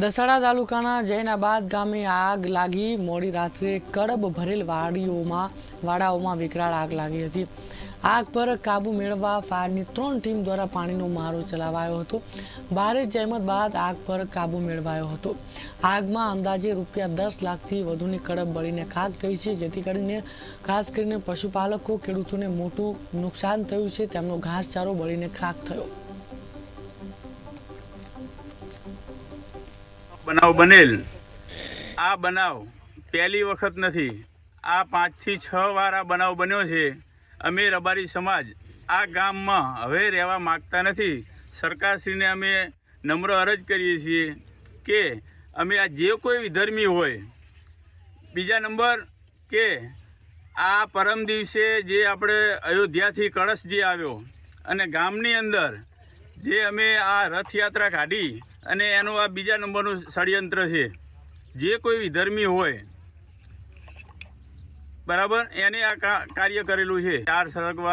દસાડા તાલુકાના જૈનાબાદ ગામે આગ લાગી. મોડી રાત્રે કડબ ભરેલ વાડીઓમાં, વાડાઓમાં વિકરાળ આગ લાગી હતી. આગ પર કાબુ મેળવવા ફાયરની ત્રણ ટીમ દ્વારા પાણીનો મારો ચલાવાયો હતો. ભારે જહેમત બાદ આગ પર કાબુ મેળવાયો હતો. આગમાં અંદાજે રૂપિયા દસ લાખથી વધુની કડબ બળીને ખાક થઈ છે, જેથી કરીને ખાસ કરીને પશુપાલકો, ખેડૂતોને મોટું નુકસાન થયું છે. તેમનો ઘાસચારો બળીને ખાક થયો. બનાવ બનેલ. આ બનાવ પહેલી વખત નથી. આ પાંચથી છ વાર આ બનાવ બન્યો છે. અમે રબારી સમાજ આ ગામમાં હવે રહેવા માગતા નથી. સરકારશ્રીને અમે નમ્ર અરજ કરીએ છીએ કે અમે આ જે કોઈ વિધર્મી હોય, બીજા નંબર કે આ પરમ દિવસે જે આપણે અયોધ્યાથી કળશ જે આવ્યો અને ગામની અંદર જે અમે આ રથયાત્રા કાઢી અને એનું આ બીજા નંબરનું ષડયંત્ર છે. જે કોઈ વિધર્મી હોય, બરાબર? એને આ કાર્ય કરેલું છે. ચાર સળગવા